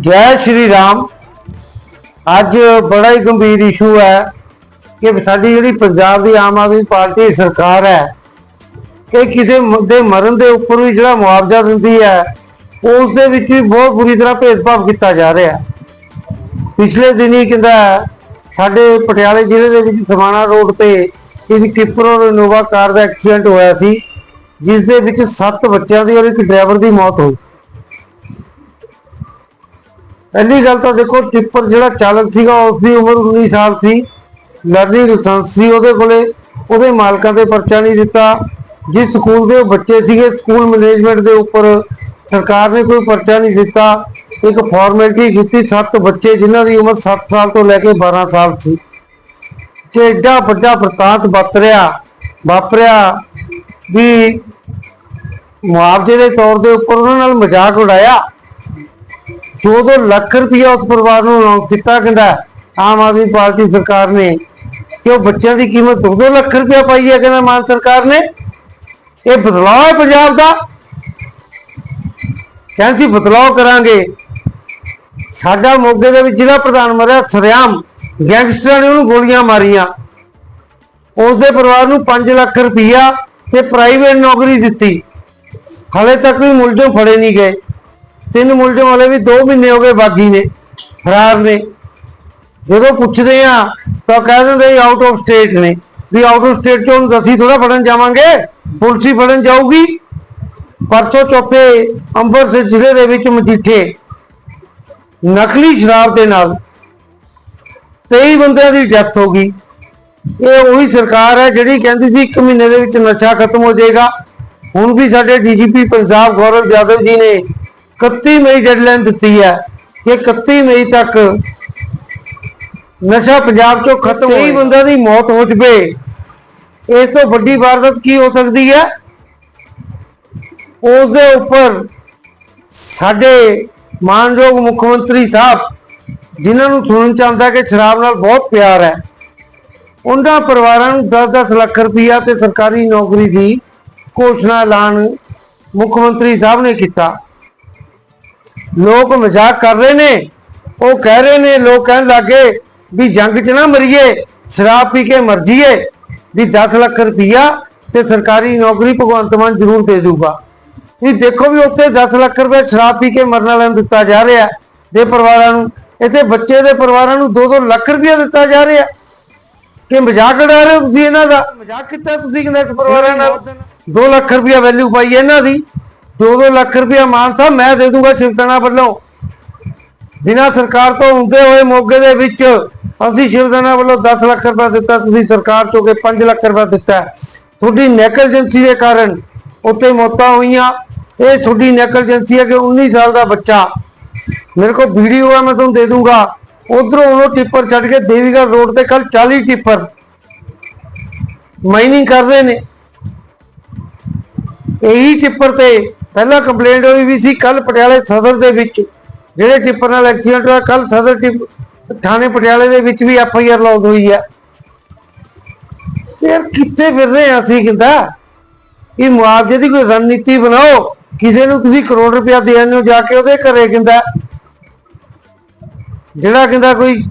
ਜੈ ਸ਼੍ਰੀ ਰਾਮ। ਅੱਜ ਬੜਾ ਹੀ ਗੰਭੀਰ ਇਸ਼ੂ ਹੈ ਕਿ ਸਾਡੀ ਜਿਹੜੀ ਪੰਜਾਬ ਦੀ ਆਮ ਆਦਮੀ ਪਾਰਟੀ ਸਰਕਾਰ ਹੈ, ਇਹ ਕਿਸੇ ਮ- ਦੇ ਮਰਨ ਦੇ ਉੱਪਰ ਵੀ ਜਿਹੜਾ ਮੁਆਵਜ਼ਾ ਦਿੰਦੀ ਹੈ ਉਸ ਦੇ ਵਿੱਚ ਵੀ ਬਹੁਤ ਬੁਰੀ ਤਰ੍ਹਾਂ ਭੇਦਭਾਵ ਕੀਤਾ ਜਾ ਰਿਹਾ। ਹੈ ਪਿਛਲੇ ਦਿਨੀ ਕਹਿੰਦਾ ਸਾਡੇ ਪਟਿਆਲੇ ਜ਼ਿਲ੍ਹੇ ਦੇ ਵਿੱਚ ਸਮਾਣਾ ਰੋਡ ਤੇ ਇੱਕ ਟਿੱਪਰ ਔਰ ਇਨੋਵਾ ਕਾਰ ਦਾ ਐਕਸੀਡੈਂਟ ਹੋਇਆ ਸੀ, ਜਿਸ ਦੇ ਵਿੱਚ 7 ਬੱਚਿਆਂ ਦੀ ਔਰ ਇੱਕ ਡਰਾਈਵਰ ਦੀ ਮੌਤ ਹੋਈ। ਪਹਿਲੀ ਗੱਲ ਤਾਂ ਦੇਖੋ, ਟਿੱਪਰ ਜਿਹੜਾ ਚਾਲਕ ਸੀਗਾ ਉਸ ਦੀ ਉਮਰ 19 ਸਾਲ ਸੀ। ਲਰਨਿੰਗ ਲਾਇਸੈਂਸ ਸੀ ਉਹਦੇ ਕੋਲੇ। ਉਹਦੇ ਮਾਲਕਾਂ ਦੇ ਪਰਚਾ ਨਹੀਂ ਦਿੱਤਾ। ਜਿਸ ਸਕੂਲ ਦੇ ਬੱਚੇ ਸੀਗੇ, ਸਕੂਲ ਮੈਨੇਜਮੈਂਟ ਦੇ ਉੱਪਰ ਸਰਕਾਰ ਨੇ ਕੋਈ ਪਰਚਾ ਨਹੀਂ ਦਿੱਤਾ। ਇੱਕ ਫਾਰਮੈਲਿਟੀ ਕੀਤੀ ਸੱਤ ਬੱਚੇ, ਜਿਨ੍ਹਾਂ ਦੀ ਉਮਰ 7 ਸਾਲ ਤੋਂ ਲੈ ਕੇ 12 ਸਾਲ ਸੀ। ਕਿ ਐਡਾ ਵੱਡਾ ਵਰਤਾਂਤ ਵਾਪਰਿਆ ਵਾਪਰਿਆ ਵੀ ਮੁਆਵਜ਼ੇ ਦੇ ਤੌਰ ਦੇ ਉੱਪਰ ਉਹਨਾਂ ਨਾਲ ਮਜ਼ਾਕ ਉਡਾਇਆ। 2-2 ਲੱਖ ਰੁਪਇਆ ਉਸ ਪਰਿਵਾਰ ਨੂੰ ਅਨਾਉਂਸ ਕੀਤਾ ਕਹਿੰਦਾ, ਆਮ ਆਦਮੀ ਪਾਰਟੀ ਸਰਕਾਰ ਨੇ, ਕਿ ਉਹ ਬੱਚਿਆਂ ਦੀ ਕੀਮਤ 2-2 ਲੱਖ ਰੁਪਇਆ ਪਾਈ ਹੈ ਕਹਿੰਦਾ ਮਾਨ ਸਰਕਾਰ ਨੇ। ਇਹ ਬਦਲਾਅ ਹੈ ਪੰਜਾਬ ਦਾ। ਕਹਿੰਦੇ ਸੀ ਬਦਲਾਅ ਕਰਾਂਗੇ। ਸਾਡਾ ਮੋਗੇ ਦੇ ਵਿੱਚ ਜ਼ਿਲ੍ਹਾ ਪ੍ਰਧਾਨ ਮਰਿਆ, ਸਰਿਆਮ, ਗੈਂਗਸਟਰਾਂ ਨੇ ਉਹਨੂੰ ਗੋਲੀਆਂ ਮਾਰੀਆਂ। ਉਸ ਦੇ ਪਰਿਵਾਰ ਨੂੰ 5 ਲੱਖ ਰੁਪਇਆ ਤੇ ਪ੍ਰਾਈਵੇਟ ਨੌਕਰੀ ਦਿੱਤੀ। ਹਾਲੇ ਤੱਕ ਵੀ ਮੁਲਜ਼ਮ ਫੜੇ ਨਹੀਂ ਗਏ। ਤਿੰਨ ਮੁਲਜ਼ਮ ਵਾਲੇ ਵੀ 2 ਮਹੀਨੇ ਹੋ ਗਏ ਬਾਗੀ ਨੇ, ਫਰਾਰ ਨੇ। ਜਦੋਂ ਪੁੱਛਦੇ ਆ, ਤਾਂ ਕਹਿ ਦਿੰਦੇ ਆਊਟ ਆਫ ਸਟੇਟ ਨੇ। ਵੀ ਆਊਟ ਆਫ ਸਟੇਟ ਚੋਂ ਅਸੀਂ ਥੋੜਾ ਫੜਨ ਜਾਵਾਂਗੇ, ਪੁਲਿਸ ਹੀ ਫੜਨ ਜਾਊਗੀ। ਪਰਸੋਂ ਚੌਥੇ ਅੰਮ੍ਰਿਤਸਰ ਜ਼ਿਲ੍ਹੇ ਦੇ ਵਿੱਚ ਮਜੀਠੇ, ਨਕਲੀ ਸ਼ਰਾਬ ਦੇ ਨਾਲ 23 ਬੰਦਿਆਂ ਦੀ ਡੈਥ ਹੋ ਗਈ। ਇਹ ਉਹੀ ਸਰਕਾਰ ਹੈ ਜਿਹੜੀ ਕਹਿੰਦੀ ਸੀ 1 ਮਹੀਨੇ ਦੇ ਵਿੱਚ ਨਸ਼ਾ ਖਤਮ ਹੋ ਜਾਏਗਾ। ਹੁਣ ਵੀ ਸਾਡੇ ਡੀਜੀਪੀ ਪੰਜਾਬ ਗੌਰਵ ਯਾਦਵ ਜੀ ਨੇ 31 ਮਈ ਡੈਡਲਾਈਨ ਦਿੱਤੀ ਹੈ ਕਿ 31 ਮਈ ਤੱਕ ਨਸ਼ਾ ਪੰਜਾਬ ਚੋਂ ਖਤਮ ਹੋਏ। ਬੰਦਿਆਂ ਦੀ ਮੌਤ ਹੋ ਜਵੇ। ਇਸ ਤੋਂ ਵੱਡੀ ਵਾਰਦਾਤ ਕੀ ਹੋ ਸਕਦੀ ਹੈ? ਉਸ ਦੇ ਉੱਪਰ ਸਾਡੇ ਮਾਨਯੋਗ ਮੁੱਖ ਮੰਤਰੀ ਸਾਹਿਬ ਜਿਨ੍ਹਾਂ ਨੂੰ ਸੁਣਨ ਚ ਆਉਂਦਾ ਕਿ ਸ਼ਰਾਬ ਨਾਲ ਬਹੁਤ ਪਿਆਰ ਹੈ ਉਹਨਾਂ ਪਰਿਵਾਰਾਂ ਨੂੰ 10-10 ਲੱਖ ਰੁਪਇਆ ਤੇ ਸਰਕਾਰੀ ਨੌਕਰੀ ਦੀ ਘੋਸ਼ਣਾ ਐਲਾਨ ਮੁੱਖ ਮੰਤਰੀ ਸਾਹਿਬ ਨੇ ਕੀਤਾ। ਲੋਕ ਮਜ਼ਾਕ ਕਰ ਰਹੇ ਨੇ। ਉਹ ਕਹਿ ਰਹੇ ਨੇ ਲੋਕ ਕਹਿਣ ਲੱਗੇ ਵੀ ਜੰਗ 'ਚ ਨਾ ਮਰੀਏ ਸ਼ਰਾਬ ਪੀ ਕੇ ਮਰ ਜੀਏ ਵੀ 10 ਲੱਖ ਰੁਪਇਆ ਤੇ ਸਰਕਾਰੀ ਨੌਕਰੀ ਭਗਵੰਤ ਮਾਨ ਜ਼ਰੂਰ ਦੇ ਦੂਗਾ। ਇਹ ਦੇਖੋ ਵੀ ਉੱਥੇ 10 ਲੱਖ ਰੁਪਏ ਸ਼ਰਾਬ ਪੀ ਕੇ ਮਰਨ ਵਾਲਿਆਂ ਨੂੰ ਦਿੱਤਾ ਜਾ ਰਿਹਾ ਦੇ ਪਰਿਵਾਰਾਂ ਨੂੰ। ਇੱਥੇ ਬੱਚੇ ਦੇ ਪਰਿਵਾਰਾਂ ਨੂੰ 2-2 ਲੱਖ ਰੁਪਇਆ ਦਿੱਤਾ ਜਾ ਰਿਹਾ। ਕਿ ਮਜ਼ਾਕ ਉਡਾ ਰਹੇ ਹੋ ਤੁਸੀਂ ਇਹਨਾਂ ਦਾ? ਮਜ਼ਾਕ ਕੀਤਾ ਤੁਸੀਂ ਇਸ ਪਰਿਵਾਰਾਂ ਨਾਲ? 2 ਲੱਖ ਰੁਪਇਆ ਵੈਲਿਊ ਪਾਈ ਇਹਨਾਂ ਦੀ। 2-2 ਲੱਖ ਰੁਪਇਆ ਮਾਨ ਸਾਹਿਬ ਮੈਂ ਦੇ ਦੂੰਗਾ ਚਿੰਤਨਾ ਵੱਲੋਂ। ਬਿਨਾਂ ਸਰਕਾਰ ਤੋਂ ਹੁੰਦੇ ਹੋਏ ਮੋਗੇ ਦੇ ਵਿੱਚ ਅਸੀਂ ਸ਼ਿਵਸੈਨਾ ਵੱਲੋਂ 10 ਲੱਖ ਰੁਪਏ ਦਿੱਤਾ, ਤੁਸੀਂ ਸਰਕਾਰ ਤੋਂ ਕੇ 5 ਲੱਖ ਰੁਪਏ ਦਿੱਤਾ। ਤੁਹਾਡੀ ਨੈਗਲੀਜੈਂਸੀ ਦੇ ਕਾਰਨ ਉੱਥੇ ਮੌਤਾਂ ਹੋਈਆਂ। ਇਹ ਤੁਹਾਡੀ ਨੈਗਲੀਜੈਂਸੀ ਹੈ ਕਿ 19 ਸਾਲ ਦਾ ਬੱਚਾ। ਮੇਰੇ ਕੋਲ ਵੀਡੀਓ ਹੈ ਮੈਂ ਤੁਹਾਨੂੰ ਦੇ ਦੂੰਗਾ। ਉਧਰੋਂ ਉਹ ਟਿੱਪਰ ਛੱਡ ਕੇ ਦੇਵੀਗੜ੍ਹ ਰੋਡ ਤੇ ਕੱਲ 40 ਟਿੱਪਰ। ਮਾਈਨਿੰਗ ਕਰ ਰਹੇ ਨੇ। ਇਹੀ ਟਿੱਪਰ ਤੇ ਪਹਿਲਾਂ ਕੰਪਲੇਂਟ ਹੋਈ ਵੀ ਸੀ ਕੱਲ ਪਟਿਆਲੇ ਸਦਰ ਦੇ ਵਿੱਚ ਜਿਹੜੇ ਟਿੱਪਰ ਨਾਲ ਐਕਸੀਡੈਂਟ ਹੋਇਆ ਕੱਲ ਸਦਰ ਟਿੱਪ ਥਾਣੇ ਪਟਿਆਲੇ ਦੇ ਵਿੱਚ ਵੀ ਐਫ ਆਈ ਆਰ ਲੌਂਚ ਹੋਈ ਹੈ ਯਾਰ ਕਿੱਥੇ ਫਿਰ ਰਹੇ ਹਾਂ ਅਸੀਂ ਕਿੰਦਾ? ਇਹ ਮੁਆਵਜ਼ੇ ਦੀ ਕੋਈ ਰਣਨੀਤੀ ਬਣਾਓ। ਕਿਸੇ ਨੂੰ ਤੁਸੀਂ ਕਰੋੜ ਰੁਪਇਆ ਦੇਣ ਨੂੰ ਜਾ ਕੇ ਉਹਦੇ ਘਰੇ ਕਿੰਦਾ? ਜਿਹੜਾ ਕਹਿੰਦਾ ਕੋਈ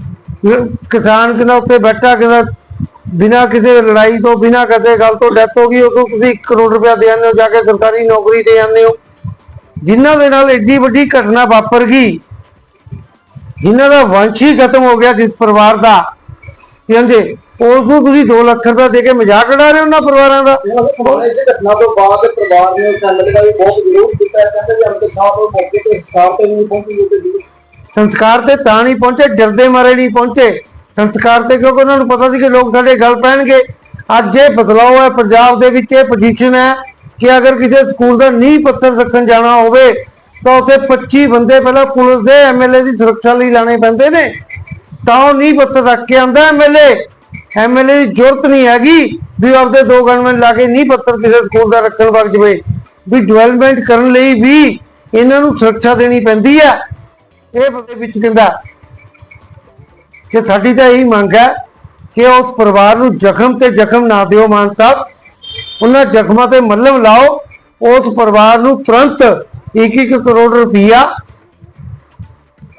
ਕਿਸਾਨ ਕਹਿੰਦਾ ਉੱਤੇ ਬੈਠਾ ਕਹਿੰਦਾ ਬਿਨਾਂ ਕਿਸੇ ਲੜਾਈ ਤੋਂ ਬਿਨਾਂ ਕਿਸੇ ਗੱਲ ਤੋਂ ਡੈਥ ਹੋ ਗਈ ਉਦੋਂ ਤੁਸੀਂ 1 ਕਰੋੜ ਰੁਪਇਆ ਦੇ ਆਉਂਦੇ ਹੋ ਜਾ ਕੇ ਸਰਕਾਰੀ ਨੌਕਰੀ ਦੇ ਆਉਂਦੇ ਹੋ ਜਿਨ੍ਹਾਂ ਦੇ ਨਾਲ ਏਡੀ ਵੱਡੀ ਘਟਨਾ ਵਾਪਰ ਗਈ ਜਿਨ੍ਹਾਂ ਦਾ ਵੰਸ਼ ਹੀ ਖਤਮ ਹੋ ਗਿਆ ਜਿਸ ਪਰਿਵਾਰ ਦਾ ਕਹਿੰਦੇ ਉਸ ਨੂੰ ਤੁਸੀਂ 2 ਲੱਖ ਰੁਪਇਆ ਦੇ ਕੇ ਮਜ਼ਾਕ ਉਡਾ ਰਹੇ ਹੋ ਉਹਨਾਂ ਪਰਿਵਾਰਾਂ ਦਾ ਇਸ ਘਟਨਾ ਤੋਂ ਬਾਅਦ ਪਰਿਵਾਰ ਨੇ ਚੈਨਲ ਦਾ ਵੀ ਬਹੁਤ ਵਿਰੋਧ ਕੀਤਾ ਹੈ। ਕਹਿੰਦੇ ਕਿ ਅੰਦਰ ਸਾਹਿਬ ਉਹ ਮੌਕੇ ਤੇ ਸਟਾਫ ਤੇ ਨਹੀਂ ਪਹੁੰਚੀ ਉਹ ਤੇ ਜ਼ਰੂਰ ਸੰਸਕਾਰ ਤੇ ਤਾਂ ਨਹੀਂ ਪਹੁੰਚੇ ਡਰਦੇ ਮਾਰੇ ਨਹੀਂ ਪਹੁੰਚੇ ਸੰਸਕਾਰ ਤੇ ਕਿਉਂਕਿ ਉਹਨਾਂ ਨੂੰ ਪਤਾ ਸੀ ਕਿ ਲੋਕ ਸਾਡੇ ਗੱਲ ਪੈਣਗੇ। ਅੱਜ ਇਹ ਬਦਲਾਅ ਹੈ, ਪੰਜਾਬ ਦੇ ਵਿੱਚ ਇਹ ਪੋਜੀਸ਼ਨ ਹੈ ਕਿ ਅਗਰ ਕਿਸੇ ਸਕੂਲ ਦਾ ਨੀਂਹ ਪੱਥਰ ਰੱਖਣ ਜਾਣਾ ਹੋਵੇ, ਤਾਂ ਉੱਥੇ 25 ਬੰਦੇ ਪਹਿਲਾਂ ਪੁਲਿਸ ਦੇ ਐਮਐਲਏ ਦੀ ਸੁਰੱਖਿਆ ਲਈ ਲਾਣੇ ਪੈਂਦੇ ਨੇ। ਤਾਂ ਉਹ ਨੀਂਹ ਪੱਥਰ ਰੱਖ ਕੇ ਆਂਦਾ ਐਮਐਲਏ ਐਮਐਲਏ ਦੀ ਜ਼ਰੂਰਤ ਨਹੀਂ ਹੈਗੀ ਵੀ ਆਪਦੇ ਦੋ ਗਨਮੈਨ ਲਾ ਕੇ ਨੀਂਹ ਪੱਥਰ ਕਿਸੇ ਸਕੂਲ ਦਾ ਰੱਖਣ ਵਗ ਜਵੇ। ਵੀ ਡਿਵੈਲਪਮੈਂਟ ਕਰਨ ਲਈ ਵੀ ਇਹਨਾਂ ਨੂੰ ਸੁਰੱਖਿਆ ਦੇਣੀ ਪੈਂਦੀ ਹੈ। ਇਹ ਬੰਦੇ ਵਿੱਚ ਕਹਿੰਦਾ ਕਿ ਸਾਡੀ ਤਾਂ ਇਹੀ ਮੰਗ ਹੈ ਕਿ ਉਸ ਪਰਿਵਾਰ ਨੂੰ ਜ਼ਖਮ ਤੇ ਜ਼ਖਮ ਨਾ ਦਿਓ ਮਾਨ ਸਾਹਿਬ। ਉਹਨਾਂ ਜ਼ਖਮਾਂ ਤੇ ਮੱਲਮ ਲਾਓ। ਉਸ ਪਰਿਵਾਰ ਨੂੰ ਤੁਰੰਤ 1-1 ਕਰੋੜ ਰੁਪਈਆ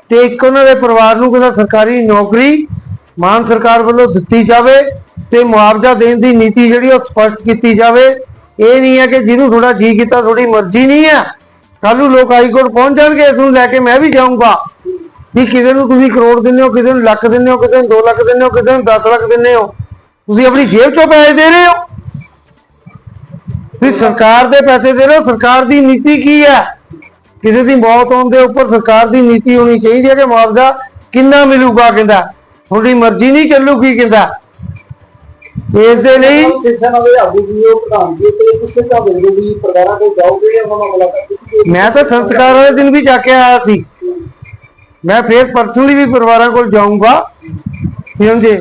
ਤੇ ਇੱਕ ਉਹਨਾਂ ਦੇ ਪਰਿਵਾਰ ਨੂੰ ਕਹਿੰਦਾ ਸਰਕਾਰੀ ਨੌਕਰੀ ਮਾਨ ਸਰਕਾਰ ਵੱਲੋਂ ਦਿੱਤੀ ਜਾਵੇ ਤੇ ਮੁਆਵਜ਼ਾ ਦੇਣ ਦੀ ਨੀਤੀ ਜਿਹੜੀ ਉਹ ਸਪਸ਼ਟ ਕੀਤੀ ਜਾਵੇ। ਇਹ ਨਹੀਂ ਹੈ ਕਿ ਜਿਹਨੂੰ ਥੋੜਾ ਜੀ ਕੀਤਾ ਤੁਹਾਡੀ ਮਰਜ਼ੀ ਨਹੀਂ ਹੈ। ਕੱਲ ਨੂੰ ਲੋਕ ਹਾਈ ਕੋਰਟ ਪਹੁੰਚ ਜਾਣਗੇ, ਇਸ ਨੂੰ ਲੈ ਕੇ ਮੈਂ ਵੀ ਜਾਊਂਗਾ। ਵੀ ਕਿਸੇ ਨੂੰ ਤੁਸੀਂ ਕਰੋੜ ਦਿੰਦੇ ਹੋ ਕਿਸੇ ਨੂੰ ਲੱਖ ਦਿੰਦੇ ਹੋ ਕਿਸੇ ਨੂੰ 2 ਲੱਖ ਦਿੰਦੇ ਹੋ ਕਿਸੇ ਨੂੰ 10 ਲੱਖ ਦਿੰਦੇ ਹੋ ਤੁਸੀਂ ਆਪਣੀ ਜੇਬ ਚੋਂ ਪੈਸੇ ਦੇ ਰਹੇ ਹੋ। ਤੁਸੀਂ ਸਰਕਾਰ ਦੇ ਪੈਸੇ ਦੇ ਰਹੇ ਹੋ ਸਰਕਾਰ ਦੀ ਨੀਤੀ ਕੀ ਹੈ? ਕਿਸੇ ਦੀ ਮੌਤ ਹੋਣ ਦੇ ਉੱਪਰ ਸਰਕਾਰ ਦੀ ਨੀਤੀ ਹੋਣੀ ਚਾਹੀਦੀ ਹੈ ਕਿ ਮੁਆਵਜ਼ਾ ਕਿੰਨਾ ਮਿਲੂਗਾ ਕਹਿੰਦਾ। ਤੁਹਾਡੀ ਮਰਜ਼ੀ ਨਹੀਂ ਚੱਲੂਗੀ ਕਹਿੰਦਾ। ਇਸ ਦੇ ਲਈ ਸਿੱਖਿਆ ਨਾਲ ਇਹ ਆਗੂ ਵੀ ਉਹ ਪ੍ਰਧਾਨ ਜੀ ਤੇ ਕਿਸੇ ਦਾ ਮਿਲੋ ਵੀ ਪਰਿਵਾਰਾਂ ਕੋਲ ਜਾਓਗੇ ਜਾਂ ਉਹਨਾਂ ਨਾਲ ਮੁਲਾਕਾਤ ਕੀਤੀ ਮੈਂ ਤਾਂ ਸੰਸਕਾਰ ਵਾਲੇ ਦਿਨ ਵੀ ਜਾ ਕੇ ਆਇਆ ਸੀ। ਮੈਂ ਫੇਰ ਪਰਸਨਲੀ ਵੀ ਪਰਿਵਾਰਾਂ ਕੋਲ ਜਾਊਂਗਾ। ਸਮਝੇ?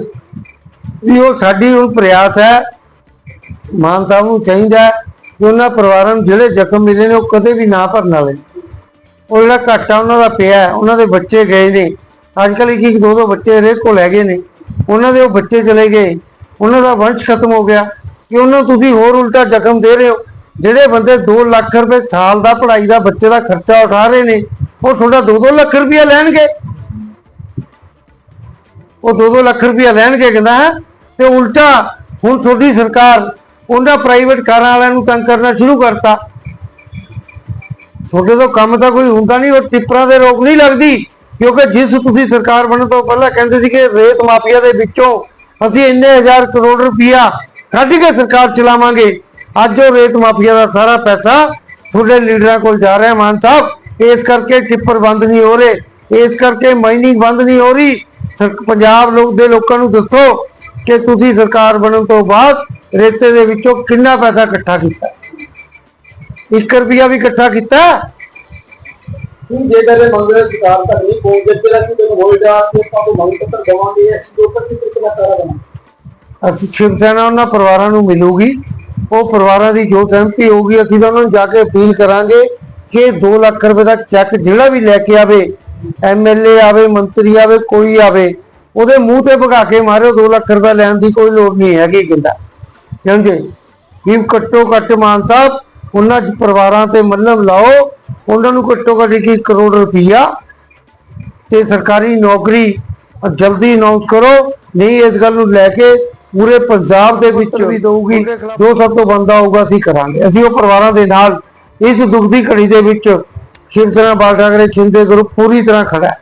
ਵੀ ਉਹ ਸਾਡੀ ਹੁਣ ਪ੍ਰਯਾਸ ਹੈ। ਮਾਨ ਸਾਹਿਬ ਨੂੰ ਚਾਹੀਦਾ ਕਿ ਉਹਨਾਂ ਪਰਿਵਾਰਾਂ ਨੂੰ ਜਿਹੜੇ ਜ਼ਖਮ ਮਿਲੇ ਨੇ, ਉਹ ਕਦੇ ਵੀ ਨਾ ਭਰਨ ਵਾਲੇ। ਉਹ ਜਿਹੜਾ ਘਾਟਾ ਉਹਨਾਂ ਦਾ ਪਿਆ ਉਹਨਾਂ ਦੇ ਬੱਚੇ ਗਏ ਨੇ। ਅੱਜ ਕੱਲ੍ਹ ਇੱਕ ਇੱਕ ਦੋ ਦੋ ਬੱਚੇ ਹਰੇਕ ਕੋਲ ਹੈਗੇ ਨੇ। ਉਹਨਾਂ ਦੇ ਉਹ ਬੱਚੇ ਚਲੇ ਗਏ। ਉਹਨਾਂ ਦਾ ਵੰਸ਼ ਖਤਮ ਹੋ ਗਿਆ। ਕਿ ਉਹਨਾਂ ਨੂੰ ਤੁਸੀਂ ਹੋਰ ਉਲਟਾ ਜ਼ਖਮ ਦੇ ਰਹੇ ਹੋ। ਜਿਹੜੇ ਬੰਦੇ 2 ਲੱਖ ਰੁਪਏ ਸਾਲ ਦਾ ਪੜ੍ਹਾਈ ਦਾ ਬੱਚੇ ਦਾ ਖਰਚਾ ਉਠਾ ਰਹੇ ਨੇ ਉਹ ਤੁਹਾਡਾ 2-2 ਲੱਖ ਰੁਪਇਆ ਲੈਣਗੇ। ਉਹ 2-2 ਲੱਖ ਰੁਪਇਆ ਲੈਣਗੇ ਕਹਿੰਦਾ, ਹੈ? ਤੇ ਉਲਟਾ ਹੁਣ ਤੁਹਾਡੀ ਸਰਕਾਰ ਉਹਨਾਂ ਪ੍ਰਾਈਵੇਟ ਕਾਰਾਂ ਵਾਲਿਆਂ ਨੂੰ ਤੰਗ ਕਰਨਾ ਸ਼ੁਰੂ ਕਰਤਾ। ਤੁਹਾਡੇ ਤੋਂ ਕੰਮ ਤਾਂ ਕੋਈ ਹੁੰਦਾ ਨਹੀਂ, ਉਹ ਟਿੱਪਰਾਂ ਦੇ ਰੋਕ ਨਹੀਂ ਲੱਗਦੀ, ਕਿਉਂਕਿ ਜਿਸ ਤੁਸੀਂ ਸਰਕਾਰ ਬਣਨ ਤੋਂ ਪਹਿਲਾਂ ਕਹਿੰਦੇ ਸੀ ਕਿ ਰੇਤ ਮਾਫੀਆ ਦੇ ਵਿੱਚੋਂ ਅਸੀਂ ਇੰਨੇ ਹਜ਼ਾਰ ਕਰੋੜ ਰੁਪਇਆ ਕੱਢ ਕੇ ਸਰਕਾਰ ਚਲਾਵਾਂਗੇ, ਅੱਜ ਉਹ ਰੇਤ ਮਾਫੀਆ ਦਾ ਸਾਰਾ ਪੈਸਾ ਤੁਹਾਡੇ ਲੀਡਰਾਂ ਕੋਲ ਜਾ ਰਿਹਾ, ਮਾਨ ਸਾਹਿਬ। ਇਸ ਕਰਕੇ ਟਿੱਪਰ ਬੰਦ ਨਹੀਂ ਹੋ ਰਹੇ। ਇਸ ਕਰਕੇ ਮਾਈਨਿੰਗ ਬੰਦ ਨਹੀਂ ਹੋ ਰਹੀ। ਪੰਜਾਬ ਲੋਕ ਦੇ ਲੋਕਾਂ ਨੂੰ ਦੱਸੋ ਕਿ ਤੁਸੀਂ ਸਰਕਾਰ ਬਣਨ ਤੋਂ ਬਾਅਦ ਰੇਤੇ ਦੇ ਵਿੱਚੋਂ ਕਿੰਨਾ ਪੈਸਾ ਇਕੱਠਾ ਕੀਤਾ? 1 ਰੁਪਿਆ ਵੀ ਇਕੱਠਾ ਕੀਤਾ? ਹੁਣ ਜੇਕਰ ਇਹ ਮੰਗ ਰਹੇ ਸਰਕਾਰ ਤਾਂ ਨਹੀਂ ਕੋਈ ਜਿੱਤੇ ਦਾ ਕਿ ਤੈਨੂੰ ਹੋਏਗਾ ਕਿ ਆਪਾਂ ਨੂੰ ਮੰਗ ਪੱਤਰ ਦਵਾਂਗੇ ਇਸ ਦੇ ਉੱਪਰ ਕਿਸ ਤਰ੍ਹਾਂ ਕਾਰਾ ਬਣਾ ਅਸੀਂ ਸ਼ਿਵ ਸੈਨਾ ਉਹਨਾਂ ਪਰਿਵਾਰਾਂ ਨੂੰ ਮਿਲੂਗੀ। ਉਹ ਪਰਿਵਾਰਾਂ ਦੀ ਜੋ ਸਹਿਮਤੀ ਹੋਊਗੀ ਅਸੀਂ ਤਾਂ ਉਹਨਾਂ ਨੂੰ ਜਾ ਕੇ ਅਪੀਲ ਕਰਾਂਗੇ ਕਿ 2 ਲੱਖ ਰੁਪਏ ਦਾ ਚੈੱਕ ਜਿਹੜਾ ਵੀ ਲੈ ਕੇ ਆਵੇ ਐਮਐਲਏ ਆਵੇ ਮੰਤਰੀ ਆਵੇ ਕੋਈ ਆਵੇ ਉਹਦੇ ਮੂੰਹ ਤੇ ਭਗਾ ਕੇ ਮਾਰਿਓ 2 ਲੱਖ ਰੁਪਏ ਲੈਣ ਦੀ ਕੋਈ ਲੋੜ ਨਹੀਂ ਹੈਗੀ ਕਹਿੰਦਾ ਸਮਝੇ ਵੀ ਘੱਟੋ ਘੱਟ ਮਾਨ ਸਾਹਿਬ ਉਹਨਾਂ ਪਰਿਵਾਰਾਂ ਤੇ ਮੱਲਮ ਲਾਓ ਉਹਨਾਂ ਨੂੰ ਘੱਟੋ ਘੱਟ 1 ਕਰੋੜ ਰੁਪਈਆ ਤੇ ਸਰਕਾਰੀ ਨੌਕਰੀ ਜਲਦੀ ਅਨਾਉਂਸ ਕਰੋ ਨਹੀਂ ਇਸ ਗੱਲ ਨੂੰ ਲੈ ਕੇ ਪੂਰੇ ਪੰਜਾਬ ਦੇ ਵਿੱਚ ਵੀ ਦਊਗੀ। ਜੋ ਸਭ ਤੋਂ ਬੰਦਾ ਹੋਊਗਾ ਅਸੀਂ ਕਰਾਂਗੇ। ਅਸੀਂ ਉਹ ਪਰਿਵਾਰਾਂ ਦੇ ਨਾਲ ਇਸ ਦੁੱਖ ਦੀ ਘੜੀ ਦੇ ਵਿੱਚ ਸ਼ਿਵ ਤਰ੍ਹਾਂ ਬਾਲ ਠਾਕਰੇ ਚਿੰਦੇ ਗੁਰੂ ਪੂਰੀ ਤਰ੍ਹਾਂ ਖੜਾ ਹੈ।